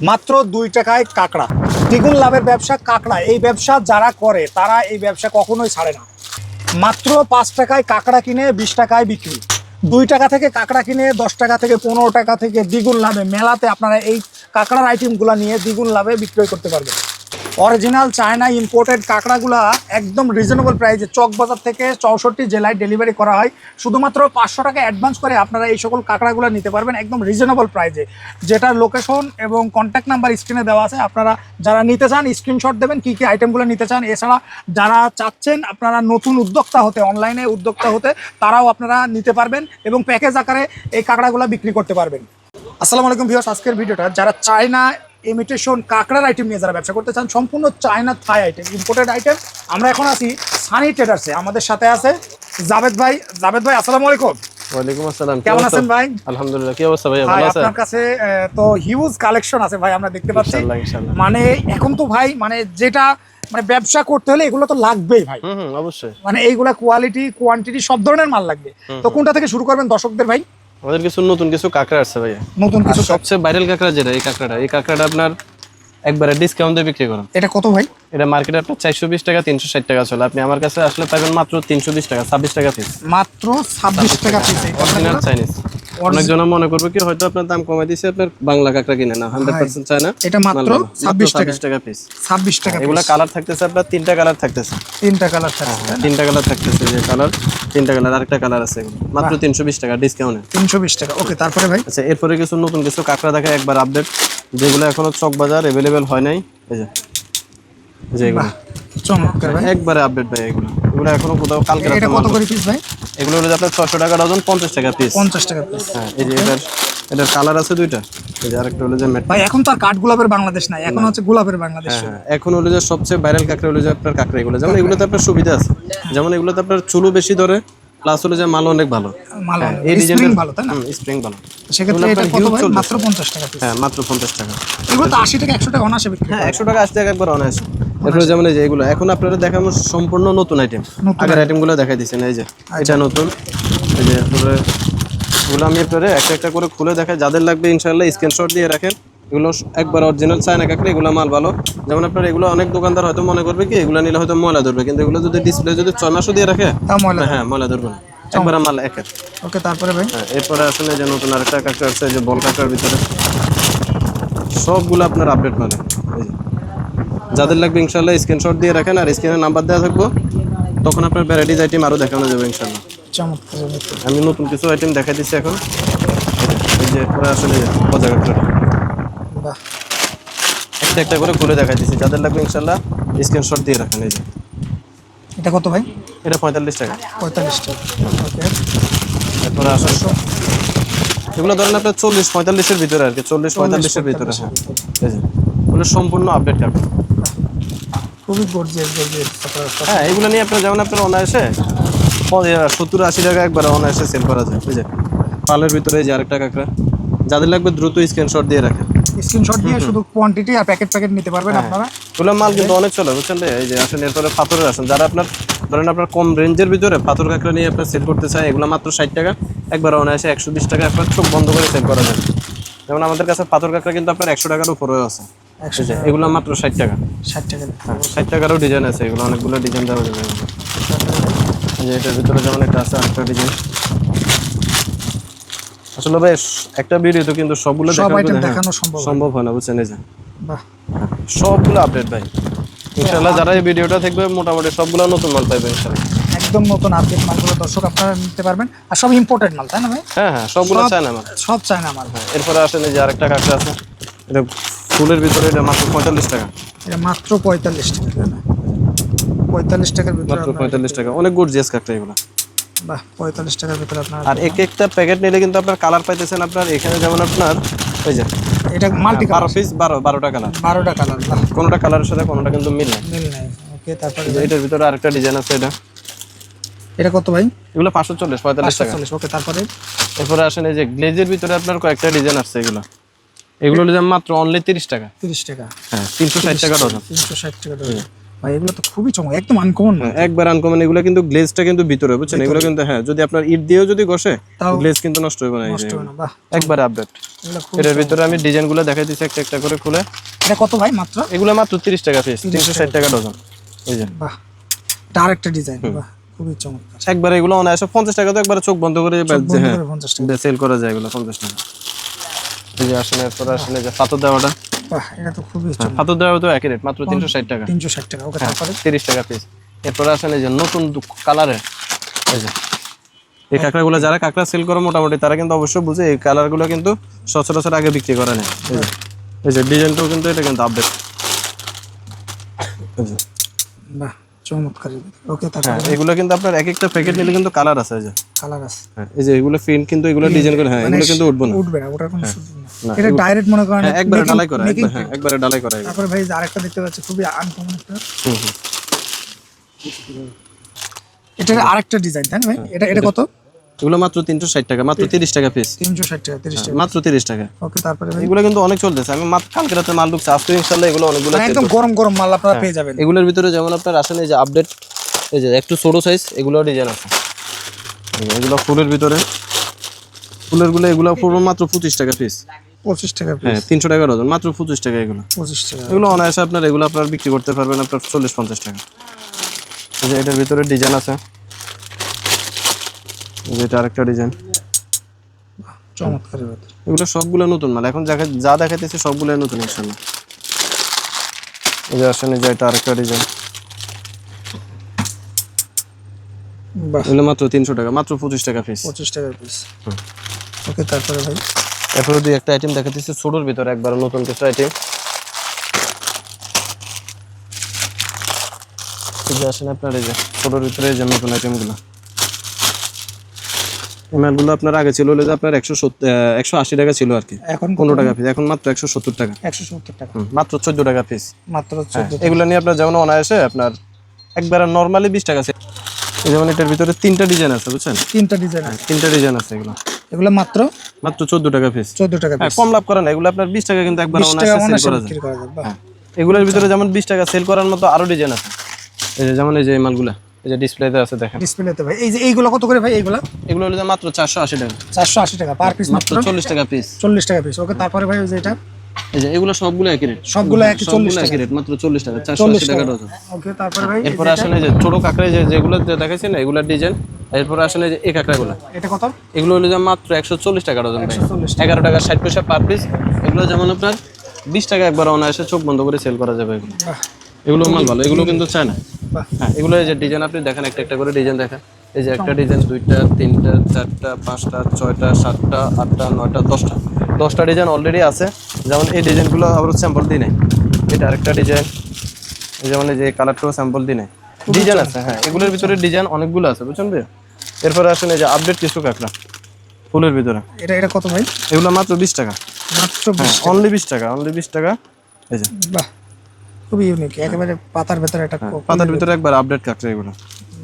মাত্র দুই টাকায় কাঁকড়া। দ্বিগুণ লাভের ব্যবসা কাঁকড়া। এই ব্যবসা যারা করে, তারা এই ব্যবসা কখনোই ছাড়ে না। মাত্র পাঁচ টাকায় কাঁকড়া কিনে বিশ টাকায় বিক্রি। দুই টাকা থেকে কাঁকড়া কিনে, দশ টাকা থেকে পনেরো টাকা থেকে দ্বিগুণ লাভে মেলাতে আপনারা এই কাঁকড়ার আইটেমগুলো নিয়ে দ্বিগুণ লাভে বিক্রয় করতে পারবেন। অরিজিনাল চায়না ইম্পোর্টেড কাঁকড়াগুলা একদম রিজনেবল প্রাইসে চকবাজার থেকে চৌষট্টি জেলায় ডেলিভারি করা হয়। শুধুমাত্র পাঁচশো টাকা অ্যাডভান্স করে আপনারা এই সকল কাঁকড়াগুলো নিতে পারবেন একদম রিজনেবল প্রাইসে যেটার লোকেশন এবং কন্ট্যাক্ট নাম্বার স্ক্রিনে দেওয়া আছে, আপনারা যারা নিতে চান স্ক্রিনশট দেবেন, কী কী আইটেমগুলো নিতে চান। এছাড়া যারা চাচ্ছেন আপনারা নতুন উদ্যোক্তা হতে অনলাইনে উদ্যোক্তা হতে, তারাও আপনারা নিতে পারবেন এবং প্যাকেজ আকারে এই কাঁকড়াগুলো বিক্রি করতে পারবেন। আসসালামু আলাইকুম ভিউয়ার্স আজকের ভিডিওটা, যারা চায়না ইমিটেশন কাঁকড়ার আইটেম নিয়ে যারা ব্যবসা করতে চান সম্পূর্ণ China Thai item imported item আমরা এখন আছি সানি ট্রেডার্সে আমাদের সাথে আছে জাভেদ ভাই। জাভেদ ভাই আসসালামু আলাইকুম। ওয়ালাইকুম আসসালাম কেমন আছেন? ভাই? আলহামদুলিল্লাহ কি অবস্থা ভাই ভাই ভালো আছেন? আপনার কাছে তো হিউজ কালেকশন আছে ভাই আমরা দেখতে পাচ্ছি। মানে এখন তো ভাই মানে যেটা মানে ব্যবসা করতে হলে এগুলো তো লাগবেই ভাই। অবশ্যই। মানে এইগুলা কোয়ালিটি কোয়ান্টিটি সব ধরনের মাল লাগবে। তো কোনটা থেকে শুরু করবেন দর্শকদের ভাই? আমাদের কিছু নতুন কিছু কাঁকড়া আসছে ভাইয়া। নতুন কিছু সবচেয়ে ভাইরাল কাঁকড়া যেটা এই কাঁকড়াটা এই কাঁকড়াটা আপনার একবারে ডিসকাউন্টে বিক্রি করেন। এটা কত ভাই? এটা মার্কেটে আপনার চারশো বিশ টাকা তিনশো ষাট টাকা চলে। আপনি আমার কাছে আসলে পাবেন মাত্র তিনশো বিশ টাকা ছাব্বিশ টাকা পিস মাত্র ছাব্বিশ টাকা পিস অরিজিনাল চাইনিজ অনেকজন মনে করবে কি হয়তো আপনার দাম কমাই দিয়েছে আপনার বাংলা কাঁকড়া কিনে না হান্ড্রেড পার্সেন্ট চায়না এটা মাত্র ছাব্বিশ টাকা। টাকা পিস ছাব্বিশ টাকা এগুলা কালার থাকতেছে আপনার তিনটা কালার থাকতেছে। তিনটা কালার থাকছে তিনটা কালার থাকতেছে যে কালার তিনটা কালার আরেকটা কালার আছে মাত্র তিনশো বিশ টাকা ডিসকাউন্টে তিনশো বিশ টাকা। ওকে তারপরে ভাই? আচ্ছা এরপরে কিছু নতুন কিছু কাঁকড়া দেখা একবার আপডেট যেগুলো এখনও চক বাজার অ্যাভেলেবেল হয় নাই। এই যে এই যে এগুলো। চমৎকার একবারে আপডেট ভাই এগুলো। এগুলো এখনও কোথাও কালকে এটা কত করে পিস ভাই? এগুলো হলো আপনার ছশো টাকা ডজন পঞ্চাশ টাকা পিস পঞ্চাশ টাকা পিস হ্যাঁ এই যে এটার এটার কালার আছে দুইটা। এই যে আরেকটা হলো যে ম্যাট ভাই এখন তো আর কাঠ গোলাপের বাংলাদেশ নাই এখন হচ্ছে গোলাপের বাংলাদেশ। হ্যাঁ এখন হলো যে সবচেয়ে ভাইরাল কাঁকড়া হলো যে আপনার কাঁকড়া এগুলো। যেমন এগুলোতে আপনার সুবিধা আছে। যেমন এগুলোতে আপনার চুলও বেশি ধরে প্লাস হলো যে মাল অনেক ভালো। মাল হ্যাঁ, এই স্প্রিং ভালো তাই না? স্প্রিং ভালো। সেক্ষেত্রে এটা কত ভাই? মাত্র পঞ্চাশ টাকা পিস হ্যাঁ মাত্র পঞ্চাশ টাকা। এগুলো তো আশি টাকা একশো টাকা অনাসে বিক্রি হ্যাঁ একশো টাকা আশি টাকা একবার অনায়াসে। এরপরে যেমন এই যে এগুলো এখন আপনারা দেখানো সম্পূর্ণ নতুন আইটেম আগের আইটেমগুলো দেখাই দিচ্ছেন এই যে এটা নতুন। এই যে এরপরে এগুলো আমি আপনারা একটা একটা করে খুলে দেখাই যাদের লাগবে ইনশাল্লাহ স্ক্রিনশট দিয়ে রাখেন। এগুলো একবার অরিজিনাল চায়না কাঁকড়া এগুলো মাল ভালো। যেমন আপনার এগুলো অনেক দোকানদার হয়তো মনে করবে কি এগুলো নিলে হয়তো ময়লা ধরবে কিন্তু এগুলো যদি ডিসপ্লে যদি ছয় মাসও দিয়ে রাখে হ্যাঁ ময়লা ধরবে না। একবার মাল একের ওকে তারপরে ভাই? হ্যাঁ এরপরে আসলে যে নতুন আরেকটা কাঁকড়া আছে যে বল কাঁকড়ার ভিতরে। সবগুলো আপনার আপডেট মানে। যাদের লাগবে ইনশাল্লাহ স্ক্রিনশট দিয়ে রাখেন আর স্ক্রিনে নাম্বার দেওয়া থাকব তখন আপনার ভ্যারাইটিজ আইটেম আরও দেখানো যাবে ইনশাল্লাহ। আমি নতুন কিছু আইটেম দেখাই দিচ্ছি এখন। এই যে এরপরে আসলে পজা একটা একটা করে খুলে দেখাই দিচ্ছি। যাদের লাগবে ইনশাল্লাহ স্ক্রিনশট দিয়ে রাখেন এই যে। এটা কত ভাই? এটা পঁয়তাল্লিশ টাকা। পঁয়তাল্লিশ টাকা। ওকে। এরপরে আসলে এগুলো ধরেন আপনার চল্লিশ পঁয়তাল্লিশের ভিতরে আর কি। চল্লিশ পঁয়তাল্লিশের ভিতরে হ্যাঁ। এই যে। সম্পূর্ণ আপডেট কাঁকড়া খুবই গর্জিয়াস গর্জিয়াস হ্যাঁ এগুলো নিয়ে আপনার যেমন আপনার অনায়াসে সত্তর আশি টাকা একবার অনায়াসে সেল করা যায় বুঝে পালের ভিতরে যে আরেকটা কাঁকড়া যাদের লাগবে দ্রুত স্ক্রিনশট দিয়ে রাখেন। স্ক্রিনশট দিয়ে শুধু কোয়ান্টিটি আর প্যাকেট প্যাকেট নিতে পারবেন আপনারা। এগুলো মাল কিন্তু অনেক চলে বুঝছেন এই যে আসেন এরপরে পাথরের আসেন। যারা আপনার ধরেন আপনার কম রেঞ্জের ভিতরে পাথর কাঁকড়া নিয়ে আপনার সেল করতে চায় এগুলো মাত্র ষাট টাকা একবার অনায়াসে একশো বিশ টাকা আপনার চোখ বন্ধ করে সেল করা যায়। যেমন আমাদের কাছে পাথর কাঁকড়া কিন্তু আপনার একশো টাকার উপরেও আছে। একশো এগুলো মাত্র ষাট টাকা। ষাট টাকা। হ্যাঁ ষাট টাকারও ডিজাইন আছে এগুলো অনেকগুলো ডিজাইন দেওয়া যাবে। যে এটার ভিতরে যেমন আছে আরেকটা ডিজাইন আসলে ভাই একটা ভিডিওতে কিন্তু সবগুলো দেখানো হ্যাঁ, সম্ভব হয় না বুঝছেন এই যে। সবগুলো আপডেট ভাই। ইনশাআল্লাহ যারা এই ভিডিওটা দেখবে মোটামুটি সবগুলো নতুন মাল পাইবে ইনশাআল্লাহ। একদম নতুন আপডেট মালগুলো দর্শক আপনারা নিতে পারবেন। আর সব ইম্পোর্টেড মাল তাই না ভাই? হ্যাঁ হ্যাঁ সবগুলো সব- চায় না মাল। সব চায়না মাল। হ্যাঁ এরপরে আসেন এই যে আরেকটা কাঁকড়া আছে। এটা ফুলের ভিতরে এটা মাত্র পঁয়তাল্লিশ টাকা। এটা মাত্র পঁয়তাল্লিশ টাকা না? পঁয়তাল্লিশ টাকার ভিতরে মাত্র পঁয়তাল্লিশ টাকা। অনেক গর্জিয়াস কাঁকড়া এগুলো। বাহ পঁয়তাল্লিশ টাকার ভিতরে আপনার আর এক একটা প্যাকেট নিলে কিন্তু আপনার কালার পাইতেছেন আপনার এখানে যেমন আপনার ওই যে এটা মাল্টি বারো পিস বারো বারোটা কালার বারোটা কালার কোনোটা কালারের সাথে কোনোটা কিন্তু মিল নাই। মিল নাই ওকে তারপরে এটার ভিতরে আরেকটা ডিজাইন আছে এটা। এটা কত ভাই? এগুলো পাঁচশো চল্লিশ পঁয়তাল্লিশ টাকা। ওকে তারপরে? এরপরে আসেন এই যে গ্লেজের ভিতরে আপনার কয়েকটা ডিজাইন আসছে এগুলো। এগুলো যে মাত্র অনলি তিরিশ টাকা। তিরিশ টাকা। হ্যাঁ টাকা ডজন তিনশো ষাট টাকা ডজন ভাই এগুলো তো খুবই চমক একদম আনকমন হ্যাঁ, একবার আনকমন এগুলো কিন্তু গ্লেজটা কিন্তু ভিতরে বুঝছেন? এগুলো কিন্তু হ্যাঁ যদি আপনার ইট দিয়েও যদি ঘষে গ্লেজ কিন্তু নষ্ট হবে না নষ্ট হবে না বাহ একবার আপডেট এটার ভিতরে আমি ডিজাইনগুলো দেখাই দিচ্ছি একটা একটা করে খুলে। এটা কত ভাই মাত্র? এগুলো মাত্র তিরিশ টাকা পিস টাকা। ডজন এই যে। বাহ এটা আরেকটা ডিজাইন বাহ খুবই চমৎকার একবার এগুলো অনায়াসে পঞ্চাশ টাকা তো একবার চোখ বন্ধ করে বন্ধ হ্যাঁ করে সেল যায় এগুলো টাকা। এই যে আসলে এরপরে আসলে যে পাথর দেওয়াটা? এটা তো খুবই হ্যাঁ, পাথর দেওয়া তো একই রেট মাত্র তিনশো ষাট টাকা। তিনশো ষাট টাকা ওকে তারপরে? তিরিশ টাকা পিস এরপরে এই যে নতুন কালারের এই যে। এই কাঁকড়াগুলো যারা কাঁকড়া সেল করে মোটামুটি তারা কিন্তু অবশ্যই বুঝে এই কালারগুলো কিন্তু সচরাচর আগে বিক্রি করে নেয়। এই যে এই যে ডিজাইনটাও কিন্তু এটা কিন্তু আপডেট বাহ। চমৎকার ওকে হ্যাঁ তারপরে এগুলো কিন্তু আপনার এক একটা প্যাকেট নিলে কিন্তু কালার আছে যে। কালার আছে। হ্যাঁ এই যে এগুলো প্রিন্ট কিন্তু এগুলো ডিজাইন করে হ্যাঁ এগুলো কিন্তু উঠবো না। উঠবে না ওটার কোনো সুযোগ না, এটা ডাইরেক্ট মনে করেন হ্যাঁ একবারে ডালাই করা হ্যাঁ একবারে ডালাই করা তারপরে ভাই আরেকটা দেখতে পাচ্ছি খুবই আনকমন একটা। এটার আরেকটা ডিজাইন তাই না ভাই? হ্যাঁ, এটা এটা কত? এগুলো মাত্র তিনশো ষাট টাকা মাত্র তিরিশ টাকা পিস তিনশো ষাট টাকা তিরিশ টাকা মাত্র তিরিশ টাকা। ওকে তারপরে ভাই? এগুলো কিন্তু অনেক চলতেছে। আমি মাত্র কালকে রাতে মাল ঢুকছে আজকে ইনশাল্লাহ এগুলো অনেকগুলো মানে একদম গরম গরম মাল আপনারা হ্যাঁ। পেয়ে যাবেন। এগুলোর ভিতরে যেমন আপনার আসেন এই যে আপডেট এই যে একটু ছোট সাইজ এগুলো ডিজাইন আছে। এগুলো ফুলের ভিতরে। ফুলেরগুলো এগুলো পুরো মাত্র পঁচিশ টাকা পিস পঁচিশ টাকা হ্যাঁ তিনশো টাকা ডজন মাত্র পঁচিশ টাকা এগুলো। পঁচিশ টাকা। এগুলো অনায়াসে আপনার এগুলো আপনার বিক্রি করতে পারবেন আপনার চল্লিশ পঞ্চাশ টাকা। এই যে এটার ভিতরে ডিজাইন আছে। এটা আরেকটা ডিজাইন চমৎকার এগুলো সবগুলো নতুন মাল। এখন দেখা যা দেখাইতেছে সবগুলো নতুন ইনশাল্লাহ এই যে আসেন এই যে এটা আরেকটা ডিজাইন এগুলো মাত্র তিনশো টাকা মাত্র পঁচিশ টাকা পিস পঁচিশ টাকা পিস ওকে তারপরে ভাই? এরপরে দুই একটা আইটেম দেখাতেছি ছোটোর ভিতরে একবার নতুন কিছু আইটেম আসেন আপনার এই যে ছোটোর ভিতরে এই যে নতুন আইটেমগুলো এই মালগুলো আপনার আগে ছিল হলে যে আপনার একশো একশো আশি টাকা ছিল আর কি। এখন পনেরো টাকা পিস এখন মাত্র একশো সত্তর টাকা। একশো সত্তর টাকা। মাত্র চোদ্দ টাকা পিস মাত্র এগুলো নিয়ে আপনার যেমন অনায়াসে আপনার একবার নর্মালি বিশ টাকা যেমন এটার ভিতরে তিনটা ডিজাইন আছে বুঝছেন? তিনটা ডিজাইন আছে। তিনটা ডিজাইন আছে এগুলো। এগুলো মাত্র? মাত্র চোদ্দ টাকা পিস চোদ্দ টাকা হ্যাঁ পিস কম লাভ করে না। এগুলো আপনার বিশ টাকা কিন্তু একবার অনায়াসে সেল করা যাবে এগুলোর ভিতরে যেমন বিশ টাকা সেল করার মতো আরও ডিজাইন আছে। এই যেমন এই যে মালগুলা। এই যে ডিসপ্লেতে আছে দেখেন। ডিসপ্লেতে ভাই এই যে এইগুলো কত করে ভাই এইগুলো? এগুলো হলো যে মাত্র চারশো আশি টাকা। চারশো আশি টাকা পার পিস মাত্র মাত্র? চল্লিশ টাকা পিস চল্লিশ টাকা পিস ওকে তারপরে ভাই ওই যে এটা? এই যে এগুলো সবগুলো একই রেট সবগুলো একই চল্লিশ সবগুলো টাকা। রেট মাত্র চল্লিশ টাকা চারশো চল্লিশ আশি টাকা টাকা। ডজন ওকে তারপরে ভাই এই আসলে যে ছোট কাঁকড়া যে যেগুলো দেখাচ্ছি না এগুলোর ডিজাইন এরপরে আসলে যে এই কাঁকড়াগুলো। এটা কত? এগুলো হলো যে মাত্র একশো চল্লিশ টাকা ডজন ভাই। 140 এগারো টাকা ষাট পয়সা পার পিস এগুলো যেমন আপনার বিশ টাকা একবার অনায়াসে চোখ বন্ধ করে সেল করা যাবে। এগুলো এগুলো মাল ভালো এগুলো কিন্তু চায় না হ্যাঁ এগুলো এই যে ডিজাইন আপনি দেখেন একটা একটা করে ডিজাইন দেখেন। এই যে একটা ডিজাইন দুইটা তিনটা চারটা পাঁচটা ছয়টা সাতটা আটটা নয়টা দশটা। দশটা ডিজাইন অলরেডি আছে। যেমন এই ডিজাইনগুলো আবার স্যাম্পল দিই নাই। এটা আরেকটা ডিজাইন। যেমন এই যে কালারটাও স্যাম্পল দিই নাই। ডিজাইন আছে হ্যাঁ এগুলোর ভিতরে ডিজাইন অনেকগুলো আছে বুঝছেন ভাই এরপরে আসেন এই যে আপডেট কিছু কাঁকড়া ফুলের ভিতরে। এটা এটা কত ভাই? এগুলো মাত্র বিশ টাকা। মাত্র হ্যাঁ অনলি বিশ টাকা অনলি বিশ টাকা। এই যে। বাহ। খুবই ইউনিক একেবারে পাতার ভেতরে একটা হ্যাঁ, পাতার ভিতরে একবার আপডেট কাঁকড়া এগুলো।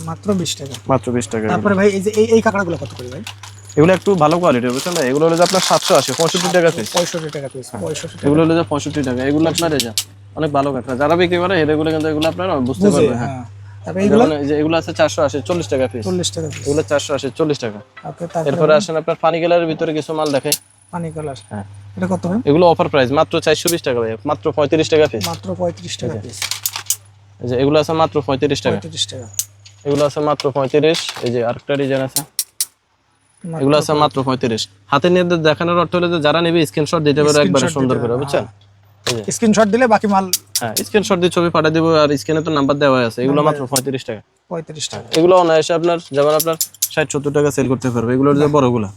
মাত্র বিশ টাকা। মাত্র বিশ টাকা তারপরে ভাই এই যে এই এই কাঁকড়াগুলো কত করে ভাই? এগুলো একটু ভালো কোয়ালিটি বুঝছেন না এগুলো হলো যে আপনার সাতশো আশি পঁয়ষট্টি টাকা পিস পঁয়ষট্টি টাকা পিস পঁয়ষট্টি টাকা। এগুলো হলো যে পঁয়ষট্টি টাকা এগুলো আপনার যে অনেক ভালো কাঁকড়া যারা বিক্রি করে এগুলো কিন্তু এগুলো আপনার বুঝতে বুঝে পারবে হ্যাঁ। হ্যাঁ। এগুলো? আছে চারশো আশি চল্লিশ টাকা পিস চল্লিশ টাকা পিস এগুলো চারশো আশি চল্লিশ টাকা। তারপরে এরপরে আসেন আপনার পানি গেলার ভিতরে কিছু মাল দেখে পানি কালার হ্যাঁ। এটা কত ভাই? এগুলো অফার প্রাইস মাত্র চারশো বিশ টাকা ভাই মাত্র পঁয়ত্রিশ টাকা পিস মাত্র পঁয়ত্রিশ টাকা পিস এই যে এগুলো আছে মাত্র পঁয়ত্রিশ টাকা। পঁয়ত্রিশ টাকা। এগুলো আছে মাত্র পঁয়ত্রিশ এই যে আরেকটা ডিজাইন আছে। এগুলো আছে মাত্র পঁয়ত্রিশ। হাতে নিয়ে দেখানোর অর্থ হলো যে যারা নেবে স্ক্রিনশট দিতে পারে একবারে সুন্দর করে বুঝছেন? স্ক্রিনশট দিলে বাকি মাল হ্যাঁ স্ক্রিনশট দিয়ে ছবি পাঠিয়ে দেবো আর স্ক্রিনে তো নাম্বার দেওয়া আছে। এগুলো মাত্র পঁয়ত্রিশ টাকা। পঁয়ত্রিশ টাকা। এগুলো অনায়াসে আপনার যেমন আপনার ষাট সত্তর টাকা সেল করতে পারবে। এগুলোর যে বড়গুলো।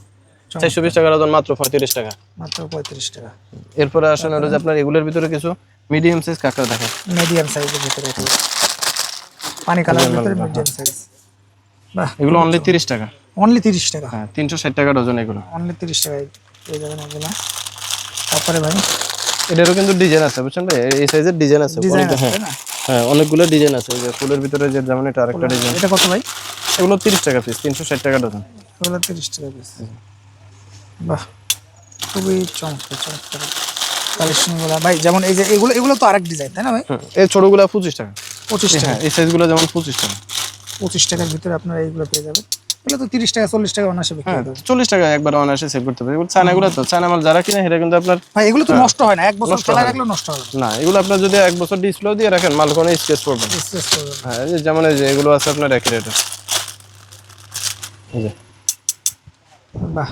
চারশো বিশ টাকার ওজন মাত্র পঁয়ত্রিশ টাকা। মাত্র পঁয়ত্রিশ টাকা। এরপরে আসেন হলো যে আপনার এগুলোর ভিতরে কিছু মিডিয়াম সাইজ কাঁকড়া দেখেন। মিডিয়াম সাইজের ভিতরে পানি কালারের ভিতরে মিডিয়াম সাইজ বাহ। এগুলো অনলি তিরিশ টাকা। অনলি তিরিশ টাকা। হ্যাঁ তিনশো ষাট টাকা ডজন এগুলো। অনলি তিরিশ টাকায় পেয়ে যাবেন এগুলো। তারপরে ভাই? এটারও কিন্তু ডিজাইন আছে বুঝছেন ভাই? এই সাইজের ডিজাইন আছে। ডিজাইন আছে হ্যাঁ। হ্যাঁ অনেকগুলো ডিজাইন আছে। এই যে ফুলের ভিতরে যে যেমন এটা আরেকটা ডিজাইন এটা কত ভাই? এগুলো তিরিশ টাকা পিস তিনশো ষাট টাকা ডজন এগুলো তিরিশ টাকা পিস বাহ খুবই চমৎকার চমৎকার কালেকশনগুলো। ভাই যেমন এই যে এগুলো এগুলো তো আরেক ডিজাইন তাই না ভাই? এই ছোটগুলো পঁচিশ টাকা। পঁচিশ টাকা। হ্যাঁ এই সাইজগুলো যেমন পঁচিশ টাকা। পঁচিশ টাকার ভিতরে আপনারা এইগুলো পেয়ে যাবেন। এগুলো তো তিরিশ টাকা চল্লিশ টাকা বিক্রি হ্যাঁ চল্লিশ টাকা একবার অনায়াসে সেল করতে পারে এগুলো চায়নাগুলো তো চায়না মাল যারা কিনে সেটা কিন্তু আপনার ভাই এগুলো তো নষ্ট হয় না। এক বছর নষ্ট হয় না। রাখলে নষ্ট হবে না। না এগুলো আপনার যদি এক বছর ডিসপ্লে দিয়ে রাখেন মাল কোনো স্কেচ পড়বে। হ্যাঁ যেমন এই যে এগুলো আছে আপনার একই রেটে বাহ।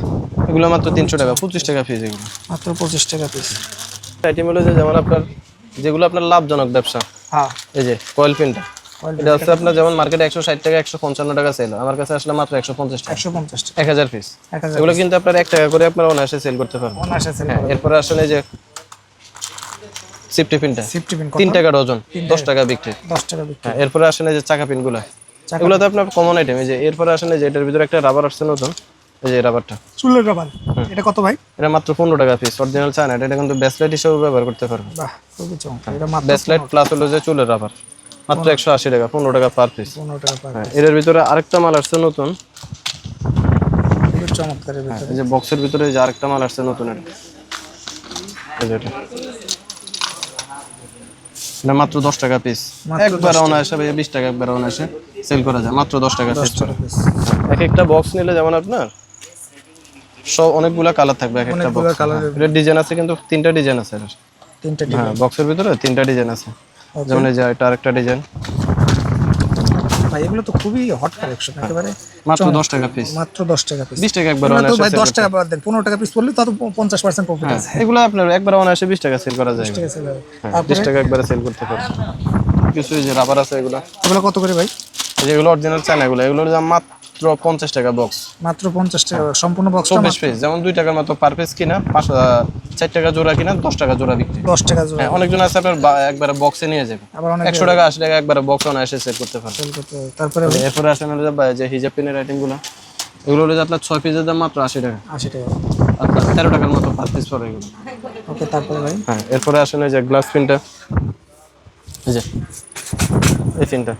এগুলো মাত্র তিনশো টাকা পঁচিশ টাকা ফিজ এগুলো। মাত্র পঁচিশ টাকা পিস আইটেম হলো যে যেমন আপনার যেগুলো আপনার লাভজনক ব্যবসা। হ্যাঁ। এই যে কয়েল পিনটা এটা হচ্ছে আপনার যেমন মার্কেটে একশো ষাট টাকা একশো পঞ্চান্ন টাকা সেল আমার কাছে আসলে মাত্র একশো পঞ্চাশ টাকা। একশো পঞ্চাশ এক হাজার পিস এগুলো কিন্তু আপনার এক টাকা করে আপনার অনায়াসে সেল করতে পারবেন। অনায়াসে সেল হ্যাঁ এরপরে আসলে এই যে সিফটি পিনটা ফিফটি পিন তিন টাকা ডজন দশ টাকা। বিক্রি। দশ টাকা বিক্রি। হ্যাঁ এরপরে আসেন এই যে চাকা পিনগুলো এগুলো তো আপনার কমন আইটেম এই যে এরপরে এই যে এটার ভিতরে একটা রাবার আসছে নতুন। এই যে রাবারটা চুলের রাবার এটা কত ভাই? এটা মাত্র পনেরো টাকা পিস অরিজিনাল চায়না। এটা কিন্তু হিসেবে ব্যবহার করতে পারবেন। বাহ খুবই চমৎকার। এটা মাত্র ব্যাসলাইট প্লাস হলো যে চুলের রাবার মাত্র একশো আশি টাকা পনেরো টাকা পার পিস পনেরো টাকা পার হ্যাঁ এর ভিতরে আরেকটা মাল আসছে নতুন। এই যে বক্সের ভিতরে যে আরেকটা মাল আসছে নতুন এটা। এই যে এটা। এটা মাত্র দশ টাকা পিস একবার অনায়াসে বিশ টাকা একবার অনায়াসে সেল করা যায়। মাত্র দশ টাকা পিস এক একটা বক্স নিলে যেমন আপনার সব অনেকগুলা কালার থাকবে এক একটা বক্স এটা ডিজাইন আছে কিন্তু তিনটা ডিজাইন আছে এটার। তিনটে হ্যাঁ বক্সের ভিতরে তিনটা ডিজাইন আছে। যেমন এই যে এটা আরেকটা ডিজাইন ভাই এগুলো তো খুবই হট কালেকশন একেবারে মাত্র দশ টাকা পিস মাত্র দশ টাকা পিস বিশ টাকা একবার অনায়াসে ভাই টাকা বাদ দেন টাকা পিস পড়লে পঞ্চাশ পার্সেন্ট প্রফিট আছে। হ্যাঁ, এগুলো আপনার একবার অনায়াসে বিশ টাকা সেল করা যায় হ্যাঁ, টাকা একবারে সেল করতে পারবে। কিছু যে রাবার আছে এগুলো। এগুলো কত করে ভাই? এগুলো অরিজিনাল চায়না এগুলো। এগুলোর দাম মাত্র পঞ্চাশ টাকা বক্স মাত্র পঞ্চাশ টাকা সম্পূর্ণ বক্সটা চব্বিশ পিস যেমন দুই টাকার মতো পার পিস কিনা পাঁচ চার টাকা জোড়া কিনা দশ টাকা জোড়া বিক্রি। দশ টাকা জোড়া। হ্যাঁ অনেকজন আছে আপনার একবারে বক্সে নিয়ে যাবে। আবার অনেক একশো টাকা আশি টাকা একবারে বক্স সেল করতে পারবে। সেল করতে হবে। তারপরে এরপরে আসেন হলো যে হিজাব পিনের আইটেমগুলো। এগুলো হলো আপনার ছয় পিসের দাম মাত্র আশি টাকা। আশি টাকা। আপনার তেরো টাকার মতো পার পিস পড়ে এগুলো ওকে তারপরে ভাই? হ্যাঁ এরপরে আসেন এই যে গ্লাস পিনটা এই যে এই পিনটা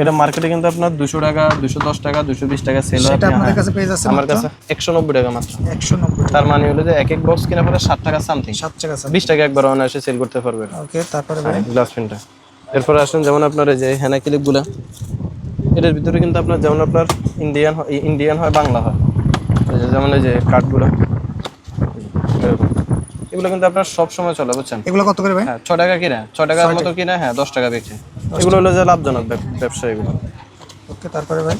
এটা মার্কেটে কিন্তু আপনার দুশো টাকা দুশো দশ টাকা দুশো বিশ টাকা সেল হয়। আপনাদের কাছে পেয়ে যাচ্ছে আমার কাছে একশো নব্বই টাকা মাত্র। একশো নব্বই তার মানে হলো যে এক এক বক্স কিনা পরে ষাট টাকা সামথিং সাত টাকা স্যার বিশ টাকা একবার অনায়াসে সেল করতে পারবেন। ওকে তারপরে গ্লাস পেনটা এরপরে আসেন যেমন আপনার এই যে হ্যানা ক্লিপগুলো এটার ভিতরে কিন্তু আপনার যেমন আপনার ইন্ডিয়ান হয় ইন্ডিয়ান হয় বাংলা হয়। এই যে যেমন এই যে কাঠগুলো এগুলো কিন্তু আপনার সব সময় চলে বুঝছেন? এগুলো কত করে ভাই? হ্যাঁ ছ টাকা কিনা ছ টাকার মতো কিনা হ্যাঁ দশ টাকা বিক্রি এগুলো হলো যে লাভজনক ব্যব- ব্যবসা এগুলো। ওকে তারপরে ভাই?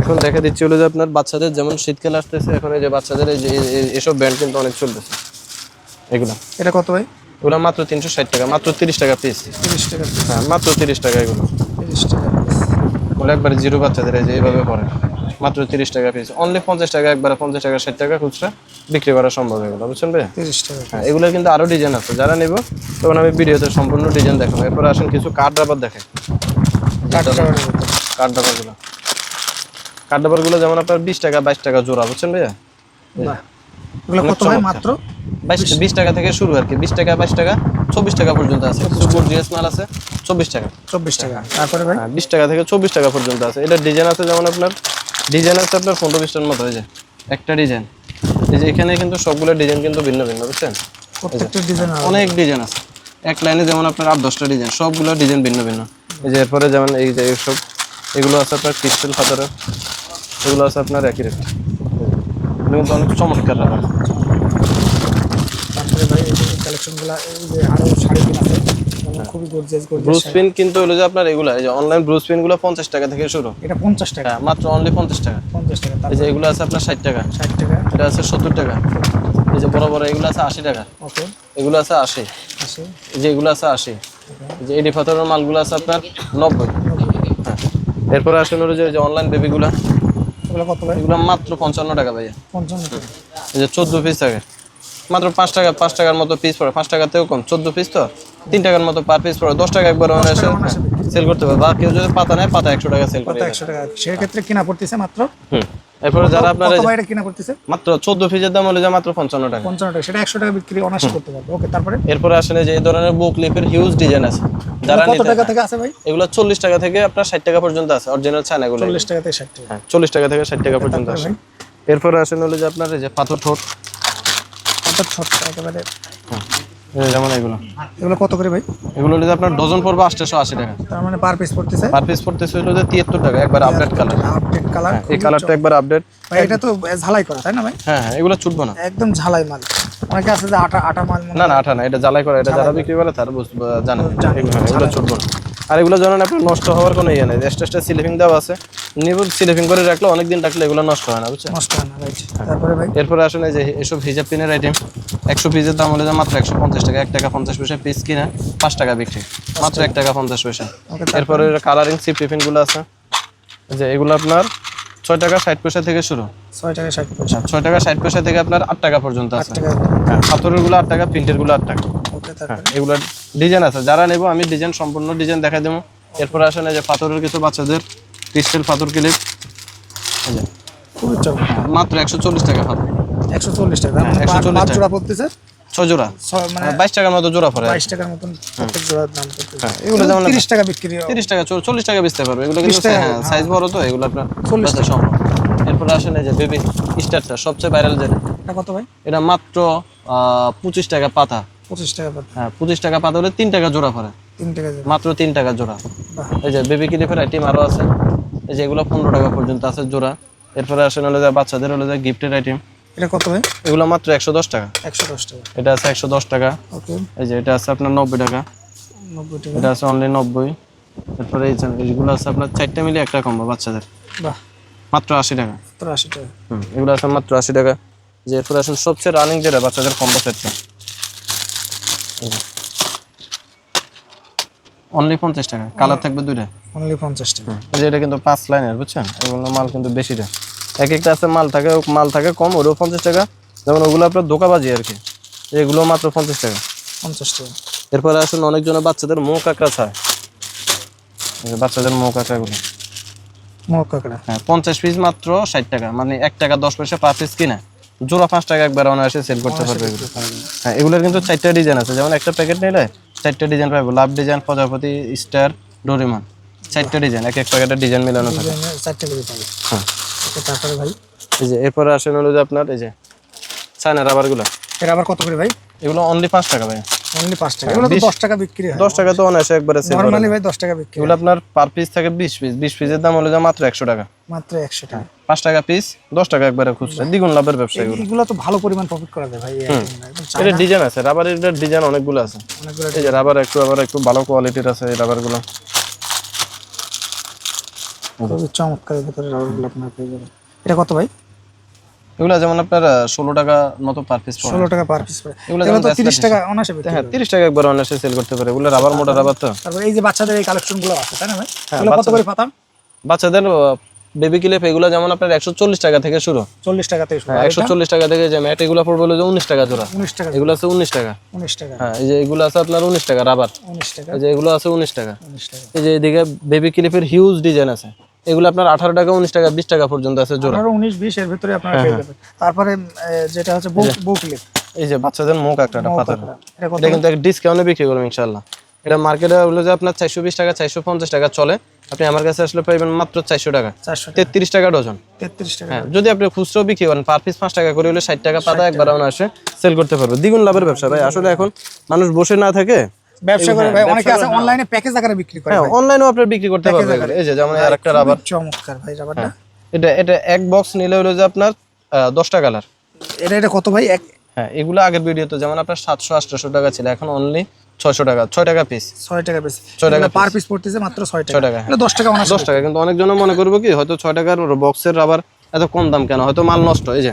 এখন দেখা দিচ্ছি হলো যে আপনার বাচ্চাদের যেমন শীতকাল আসতেছে এখন এই যে বাচ্চাদের এই যে এসব ব্যান্ড কিন্তু অনেক চলতেছে। এগুলো। এটা কত ভাই? এগুলো মাত্র তিনশো ষাট টাকা মাত্র তিরিশ টাকা পিস তিরিশ টাকা হ্যাঁ মাত্র তিরিশ টাকা এগুলো। তিরিশ টাকা ওগুলো একবার জিরো বাচ্চাদের এই যে এইভাবে পড়ে। মাত্র তিরিশ টাকা পিস অনলি পঞ্চাশ টাকা একবার পঞ্চাশ টাকা ষাট টাকা খুচরা বিক্রি করা সম্ভব এগুলো বুঝছেন ভাই? তিরিশ টাকা হ্যাঁ এগুলো কিন্তু আরও ডিজাইন আছে। যারা নেব তখন আমি ভিডিওতে সম্পূর্ণ ডিজাইন দেখাবো। এরপর আসেন কিছু কাঠ রাবার দেখে কাঠ রাবারগুলো কাঠ রাবারগুলো যেমন আপনার বিশ টাকা বাইশ টাকা জোড়া বুঝছেন ভাইয়া? ভাই মাত্র? বিশ টাকা থেকে শুরু আর কি। বিশ টাকা বাইশ টাকা চব্বিশ টাকা পর্যন্ত আছে। সুপার জিএস মাল আছে চব্বিশ টাকা। চব্বিশ টাকা। তারপরে হ্যাঁ বিশ টাকা থেকে চব্বিশ টাকা পর্যন্ত আছে। এটা ডিজাইন আছে যেমন আপনার ডিজাইন আছে আপনার পনেরো বিশটার মতো হয়ে যায় একটা ডিজাইন এই যে এখানে কিন্তু সবগুলো ডিজাইন কিন্তু ভিন্ন ভিন্ন বুঝছেন? ডিজাইন অনেক ডিজাইন আছে। এক লাইনে যেমন আপনার আট দশটা ডিজাইন সবগুলো ডিজাইন ভিন্ন ভিন্ন। এই যে এরপরে যেমন এই যে সব এগুলো আছে আপনার ক্রিস্টাল পাথরের এগুলো আছে আপনার একই রেট কিন্তু অনেক চমৎকার রাবার। তারপরে ভাই এই কালেকশনগুলো এই যে আরও শাড়ি পিন আছে যেমন খুবই গর্জিয়াস গর্জিয়াস ব্রুস পিন কিন্তু হলো যে আপনার এগুলো এই যে অনলাইন ব্রুস পিনগুলো পঞ্চাশ টাকা থেকে শুরু। এটা পঞ্চাশ টাকা। হ্যাঁ মাত্র অনলি পঞ্চাশ টাকা। পঞ্চাশ টাকা এই যে এগুলো আছে আপনার ষাট টাকা। ষাট টাকা। এটা আছে সত্তর টাকা। এই যে বড় বড় এগুলো আছে আশি টাকা। ওকে এগুলো আছে আশি। আসে এই যে এগুলো আছে আশি। এই যে এডি পাথরের মালগুলো আছে আপনার নব্বই। হ্যাঁ। এরপরে আসেন হলো যে অনলাইন বেবিগুলো এগুলো কত ভাই? এগুলো মাত্র পঞ্চান্ন টাকা ভাইয়া। পঞ্চান্ন টাকা। এই যে চোদ্দ পিস থাকে। মাত্র পাঁচ টাকা পাঁচ টাকার মতো পিস পড়ে। পাঁচ টাকাতেও কম। চোদ্দ পিস তো? তিন টাকার মতো পার পিস পড়ে দশ টাকা একবার অনায়াসে সেল করতে পারবে। বা কেউ যদি পাতা নেয় পাতা একশো টাকা সেল করে একশো টাকা। সেক্ষেত্রে কিনা পড়তেছে মাত্র? হুম। এরপরে যারা আপনার এটা কিনা পড়তেছে? মাত্র চোদ্দ পিসের দাম হলে যে মাত্র পঞ্চান্ন টাকা। পঞ্চান্ন টাকা। সেটা একশো টাকা বিক্রি অনায়াসে করতে পারবে। ওকে তারপরে? এরপরে আসেন এই যে এই ধরনের বুক লিপের হিউজ ডিজাইন আছে। যারা কত টাকা থেকে আছে ভাই? এগুলো চল্লিশ টাকা থেকে আপনার ষাট টাকা পর্যন্ত আছে। অরিজিনাল চায়না এগুলো চল্লিশ টাকা থেকে ষাট টাকা। হ্যাঁ চল্লিশ টাকা থেকে ষাট টাকা পর্যন্ত আছে। এরপরে আসেন হলো যে আপনার এই যে পাথর ঠোঁট। অর্থাৎ ছোট্ট একেবারে যেমন এগুলো। এগুলো কত করে ভাই? এগুলো আপনার ডজন পড়বে আটশোশো আশি টাকা। তার মানে পার পিস পড়তেছে? পার পিস পড়তেছে হলো যে তিয়াত্তর টাকা একবার আপডেট কালার আপডেট কালার এই কালারটা একবার আপডেট ভাই এটা তো ঝালাই করা তাই না ভাই? হ্যাঁ হ্যাঁ এগুলো ছুটবো না। একদম ঝালাই মাল। অনেকে আছে যে আটা আটা মাল না না এটা ঝালাই করা এটা যারা বিক্রি করে তারা জানে। এগুলো ছুটবো না। আর এগুলো জানেন আপনার নষ্ট হওয়ার কোনো ইয়ে নেই। এক্সট্রা সিলিপিং দেওয়া আছে। নিব সিলিপিং করে রাখলে অনেকদিন রাখলে এগুলো নষ্ট হয় না বুঝছেন? নষ্ট হয় না রাইট তারপরে ভাই? এরপরে আসলে যে এসব হিজাব পিনের আইটেম একশো পিসের দাম হলে মাত্র একশো পঞ্চাশ টাকা এক টাকা পঞ্চাশ পয়সা পিস কিনা পাঁচ টাকা বিক্রি। মাত্র এক টাকা পঞ্চাশ পয়সা। এরপরে কালারিং সিপ টিফিনগুলো আছে। যে এগুলো আপনার ছয় টাকা ষাট পয়সা থেকে শুরু। ছয় টাকা ষাট পয়সা। ছয় টাকা ষাট পয়সা থেকে আপনার আট টাকা পর্যন্ত আছে। টাকা। হ্যাঁ পাথরেরগুলো আট টাকা প্রিন্টেরগুলো আট টাকা। এগুলো ডিজাইন আছে। যারা নেব আমি ডিজাইন সম্পূর্ণ ডিজাইন দেখাই দেবো। এরপরে আসেন এই যে পাথরের কিছু বাচ্চাদের ক্রিস্টাল পাথর ক্লিপ এই যে, খুবই চমৎকার। মাত্র একশো চল্লিশ টাকা পাথর। একশো চল্লিশ টাকা। একশো চল্লিশ টাকা। জোড়া পড়তেছে? ছয় জোড়া। মানে বাইশ টাকার মতো জোড়া পড়ে। বাইশ টাকার মতন প্রত্যেক জোড়ার দাম হ্যাঁ, এগুলো যেমন তিরিশ টাকা বিক্রি তিরিশ টাকা চল্লিশ টাকা বেচতে পারবে। এগুলো কিন্তু 30 টাকা, হ্যাঁ সাইজ বড় তো এগুলো আপনার চল্লিশ বেচা সম্ভব। এরপরে আসেন এই যে বেবি স্টারটা সবচেয়ে ভাইরাল যেটা এটা কত ভাই? এটা মাত্র পঁচিশ টাকা পাতা। পঁচিশ টাকা পার হ্যাঁ পঁচিশ টাকা পাতা হলে তিন টাকা জোড়া পড়ে। তিন টাকা জোড়া। মাত্র তিন টাকা জোড়া। এই যে বেবি ক্লিপের আইটেম আরও আছে। এই যে এগুলো পনেরো টাকা পর্যন্ত আছে জোড়া। এরপরে আসেন হলো যে বাচ্চাদের হলো যে গিফটের আইটেম এটা কত ভাই? এগুলো মাত্র একশো দশ টাকা। একশো দশ টাকা। এটা আছে একশো দশ টাকা। ওকে। এই যে এটা আছে আপনার নব্বই টাকা। নব্বই টাকা। এটা আছে অনলি নব্বই। এরপরে এই এইগুলো আছে আপনার চারটা মিলে একটা কম্বো বাচ্চাদের। বাহ। মাত্র আশি টাকা। তোর আশি টাকা। হুম এগুলো আছে মাত্র আশি টাকা। যে এরপরে আসেন সবচেয়ে রানিং যেটা বাচ্চাদের কম্বো সেটটা অনলি পঞ্চাশ টাকা। কালার থাকবে দুইটা। অনলি পঞ্চাশ টাকা। এটা কিন্তু পাঁচ লাইনের বুঝছেন? এগুলো মাল কিন্তু বেশিটা। এক একটা আছে মাল থাকে মাল থাকে কম ওটাও পঞ্চাশ টাকা। যেমন ওগুলো আপনার দোকাবাজি আর কি। এগুলো মাত্র পঞ্চাশ টাকা। পঞ্চাশ টাকা। এরপরে আসুন অনেকজনের বাচ্চাদের মৌ কাঁকড়া চায়। এই যে বাচ্চাদের মৌ কাঁকড়াগুলো। মোট কাঁকড়া। হ্যাঁ পঞ্চাশ পিস মাত্র ষাট টাকা। মানে এক টাকা দশ পয়সা পার পিস কিনা। জোড়া পাঁচ টাকা একবার অনায়াসে সেল করতে পারবে এগুলো হ্যাঁ এগুলোর কিন্তু চারটা ডিজাইন আছে। যেমন একটা প্যাকেট নিলে চারটা ডিজাইন পাবো। লাভ ডিজাইন প্রজাপতি স্টার ডোরিমন। চারটা ডিজাইন এক এক প্যাকেটের ডিজাইন মিলানো থাকে। হ্যাঁ তারপরে ভাই? এই যে এরপরে আসেন হলো যে আপনার এই যে চায়না রাবারগুলো এটা আবার কত করে ভাই? এগুলো অনলি পাঁচ টাকা ভাই। অনলি পাঁচ টাকা। এগুলো তো দশ টাকা বিক্রি হয়। দশ টাকা তো অনায়াসে একবারে সেল নর্মালি ভাই দশ টাকা বিক্রি এগুলো আপনার পার পিস থাকে বিশ পিস বিশ পিসের দাম হলো যে মাত্র একশো টাকা। মাত্র একশো টাকা। পাঁচ টাকা পিস দশ টাকা একবারে খুচরা। দ্বিগুণ লাভের ব্যবসা এগুলো এগুলো তো ভালো পরিমাণ প্রফিট করা যায় ভাই চা- এটা ডিজাইন আছে রাবারের ডিজাইন অনেকগুলো আছে। অনেকগুলো এই যে রাবার একটু আবার একটু ভালো কোয়ালিটির আছে এই রাবারগুলো খুবই চমৎকার ভেতরে রাবারগুলো আপনার পেয়ে যাবেন। এটা কত ভাই? এগুলো যেমন আপনার ষোলো টাকা মতো পার পিস পড়ে। ষোলো টাকা পার পিস পড়ে। এগুলো তো যেমন তিরিশ টাকা অনাসে হ্যাঁ হয়। তিরিশ টাকা একবার অনায়াসে সেল করতে পারে। এগুলো রাবার মোটা রাবার তো। তারপর এই যে বাচ্চাদের এই কালেকশনগুলো আছে তাই না ভাই? হ্যাঁ, এগুলো কত করে পাতাম বাচ্চাদের বেবি ক্লিপ এগুলো যেমন আপনার একশো চল্লিশ টাকা থেকে শুরু। চল্লিশ টাকা থেকে শুরু। হ্যাঁ একশো চল্লিশ টাকা থেকে যে ম্যাট এগুলো পড়বে হলো যে উনিশ টাকা জোড়া। উনিশ টাকা এগুলো আছে উনিশ টাকা। উনিশ টাকা। হ্যাঁ এই যে এগুলো আছে আপনার উনিশ টাকা রাবার উনিশ টাকা। যে এগুলো আছে উনিশ টাকা। এই যে এদিকে বেবি ক্লিপের হিউজ ডিজাইন আছে। এগুলো আপনার আঠারো টাকা উনিশ টাকা বিশ টাকা পর্যন্ত আছে জোড়া। আঠারো উনিশ বিশ এর ভিতরে আপনারা হ্যাঁ, পেয়ে তারপরে যেটা হচ্ছে বুকলেট এই যে বাচ্চাদের মুখ একটা পাথর। এটা কিন্তু এক ডিসকাউন্টে বিক্রি করব ইনশাল্লাহ এটা মার্কেটে হলো যে আপনার চারশো বিশ টাকা চারশো পঞ্চাশ টাকা চলে। আপনি আমার কাছে আসলে পাইবেন মাত্র চারশো টাকা। তেত্রিশ টাকা ডজন। তেত্রিশ টাকা। হ্যাঁ যদি আপনি খুচরো বিক্রি করেন পার পিস পাঁচ টাকা করে হলে ষাট টাকা পাতা একবার আমরা আসে সেল করতে পারব। দ্বিগুণ লাভের ব্যবসা ভাই। আসলে এখন মানুষ বসে না থাকে ব্যবসা করে ভাই অনেকে আছে অনলাইনে প্যাকেজ আকারে বিক্রি করে হ্যাঁ অনলাইনেও আপনার বিক্রি করতে পারবে। এই যে যেমন আর একটা রাবার চমৎকার ভাই রাবারটা এটা এটা এক বক্স নিলে হলো যে আপনার আহ, দশটা কালার এটা এটা কত ভাই? এক হ্যাঁ এগুলো আগের ভিডিওতে যেমন আপনার সাতশো আটশো টাকা ছিল এখন অনলি ছয়শো টাকা ছয় টাকা পিস ছয় টাকা পিস ছয় টাকা পার পিস পড়তেছে মাত্র ছয় টাকা। ছয় টাকা, হ্যাঁ। দশ টাকা দশ টাকা কিন্তু অনেকজন মনে করব কি হয়তো ছয় টাকার বক্সের রাবার এত কম দাম কেন? হয়তো মাল নষ্ট এই যে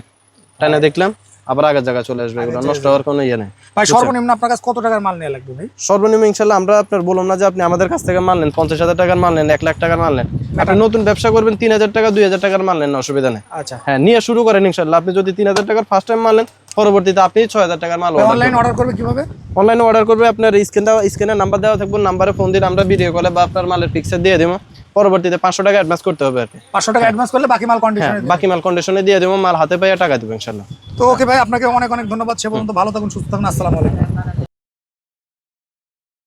টাইনে দেখলাম। আবার আগের জায়গায় চলে আসবে এগুলো নষ্ট হওয়ার কোনো ইয়ে নেই। ভাই সর্বনিম্ন আপনার কাছে কত টাকার মাল নেওয়া লাগবে ভাই? সর্বনিম্ন ইনশাল্লাহ আমরা আপনার বললাম না যে আপনি আমাদের কাছ থেকে মাল নেন পঞ্চাশ হাজার টাকার মাল নেন এক লাখ টাকার মাল নেন। আপনি নতুন ব্যবসা করবেন তিন হাজার টাকা দুই হাজার টাকার মাল নেন অসুবিধা নেই। আচ্ছা। হ্যাঁ নিয়ে শুরু করেন ইনশাল্লাহ। আপনি যদি তিন হাজার টাকার ফার্স্ট টাইম মাল নেন পরবর্তীতে আপনি ছয় হাজার টাকার মাল অনলাইন অর্ডার করবে কীভাবে? অনলাইনে অর্ডার করবে আপনার স্ক্রিন দেওয়া স্ক্রিনের নাম্বার দেওয়া থাকবে নাম্বারে ফোন দিন আমরা ভিডিও কলে বা আপনার মালের পিকচার দিয়ে দেবো। পরবর্তীতে পাঁচশো টাকা অ্যাডভান্স করতে হবে আর কি। পাঁচশো টাকা অ্যাডভান্স করলে বাকি মাল কন্ডিশনে হ্যাঁ বাকি মাল কন্ডিশনে দিয়ে দেবো মাল হাতে পাইয়া টাকা দেবো ইনশাল্লাহ। তো ওকে ভাই আপনাকে অনেক অনেক ধন্যবাদ সে পর্যন্ত ভালো থাকুন সুস্থ থাকুন আসসালামু আলাইকুম।